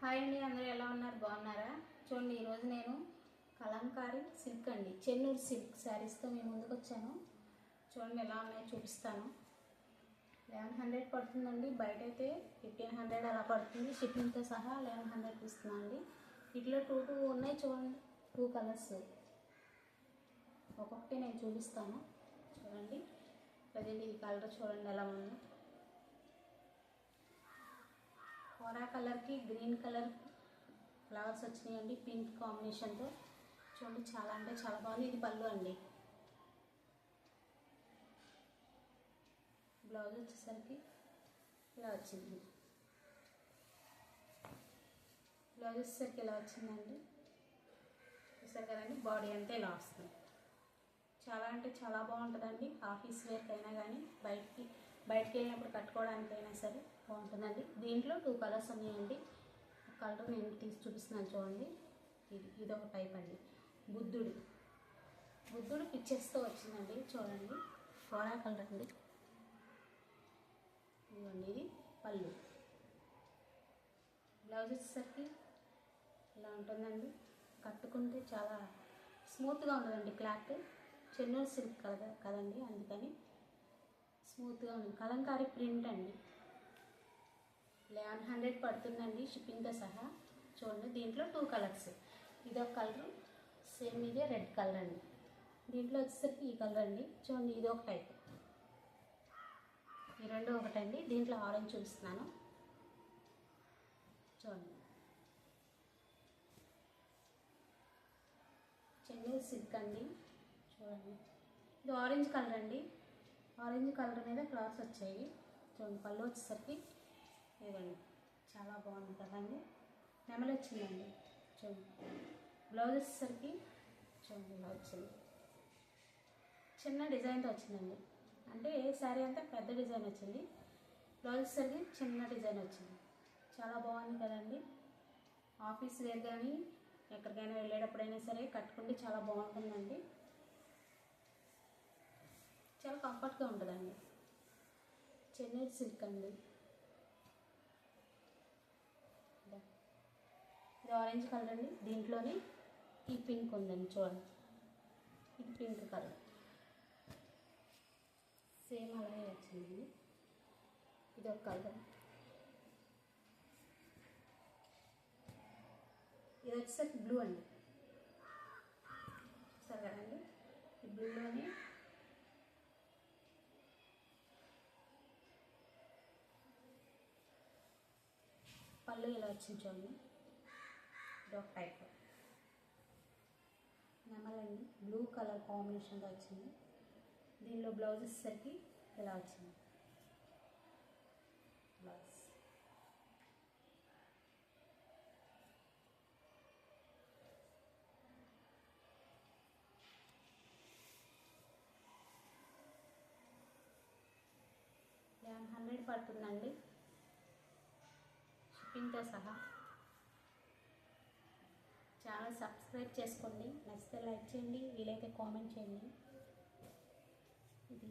Hi అండి అందరూ ఎలా ఉన్నారు? బాగున్నారా? చూడండి ఈరోజు నేను కలంకారీ సిల్క్ అండి. చెన్నూరు సిల్క్ శారీస్తో మేము ముందుకు వచ్చాను చూడండి ఎలా ఉన్నాయో చూపిస్తాను. లెవెన్ హండ్రెడ్ పడుతుందండి. బయట అయితే ఫిఫ్టీన్ హండ్రెడ్ అలా పడుతుంది. షిప్పింగ్తో సహా లెవెన్ హండ్రెడ్ ఇస్తున్నాను అండి ఇట్లా టూ టూ ఉన్నాయి చూడండి టూ కలర్స్. ఒక్కొక్కటి నేను చూపిస్తాను. చూడండి ప్రజెంట్ ఈ కలర్ చూడండి ఎలా ఉందో. కోరా కలర్కి గ్రీన్ కలర్ ఫ్లవర్స్ వచ్చినాయండి పింక్ కాంబినేషన్తో. చూడండి చాలా అంటే చాలా బాగుంది. ఇది పళ్ళు అండి. బ్లౌజ్ వచ్చేసరికి ఇలా వచ్చింది. బ్లౌజ్ వచ్చేసరికి ఇలా వచ్చిందండి. చూసారు కదండి బాడీ అంతా ఇలా వస్తుంది. చాలా అంటే చాలా బాగుంటుందండి. ఆఫీస్ వేర్కైనా అయినా కానీ బయటికి బయటకు వెళ్ళినప్పుడు కట్టుకోవడానికైనా సరే బాగుంటుందండి. దీంట్లో టూ కలర్స్ ఉన్నాయండి. కలర్ నేను తీసి చూపిస్తున్నాను చూడండి. ఇది ఇదొక టైప్ అండి. బుద్ధుడు. బుద్ధుడు పిక్చర్స్తో వచ్చిందండి. చూడండి. కోరా కలర్ అండి. ఇదిగోండి ఇది పళ్ళు. బ్లౌజ్ వచ్చేసరికి ఇలా ఉంటుందండి. కట్టుకుంటే చాలా స్మూత్గా ఉండదండి క్లాత్. చెన్నూరు సిల్క్ కదా కదండి అందుకని స్మూత్గా ఉంది. కలంకారీ ప్రింట్ అండి. లెవెన్ హండ్రెడ్ పడుతుందండి షిప్పింగ్తో సహా. చూడండి దీంట్లో టూ కలర్స్. ఇదొక కలర్ సేమ్ ఇదే రెడ్ కలర్ అండి. దీంట్లో వచ్చేసరికి ఈ కలర్ అండి. చూడండి ఇది ఒక టైప్. ఈ రెండు ఒకటండి దీంట్లో ఆరెంజ్ చూపిస్తున్నాను. చూడండి. చెన్నై సిల్క్ అండి. చూడండి. ఇది ఆరెంజ్ కలర్ అండి. ఆరెంజ్ కలర్ మీద ఫ్లవర్స్ వచ్చాయి. చూడండి పళ్ళు వచ్చేసరికి ఇవ్వండి చాలా బాగుంది కదండి. నెమలి వచ్చిందండి. చూడండి బ్లౌజ్ వచ్చేసరికి చూడండి ఇలా వచ్చింది. చిన్న డిజైన్తో వచ్చిందండి. అంటే ఏ శారీ అంతా పెద్ద డిజైన్ వచ్చింది. బ్లౌజ్ వచ్చేసరికి చిన్న డిజైన్ వచ్చింది. చాలా బాగుంది కదండి. ఆఫీస్ వేర్ కానీ ఎక్కడికైనా వెళ్ళేటప్పుడైనా సరే కట్టుకుంటే చాలా బాగుంటుందండి. చాలా కంఫర్ట్ చెన్నై సిల్క్ అండి. ఇది. ఆరెంజ్ కలర్ అండి. దీంట్లోని ఈ పింక్ ఉందండి చూడండి. ఇది పింక్ కలర్ సేమ్ అలాగే వచ్చింది ఇది ఒక కలర్ ఇది వచ్చేసరికి బ్లూ అండి. చూస్తారు కదండి? ఈ బ్లూలోనే వాళ్ళు ఇలా వచ్చింది చూడండి ఇది టైప్ నెమలండి బ్లూ కలర్ కాంబినేషన్గా వచ్చింది. దీనిలో బ్లౌజ్ వచ్చేసరికి ఇలా వచ్చింది. బ్లౌజ్ హండ్రెడ్ పడుతుందండి. షిప్పింగ్తో సహా. ఛానల్ సబ్స్క్రైబ్ చేసుకోండి. నచ్చితే లైక్ చేయండి. వీలైతే కామెంట్ చేయండి. ఇది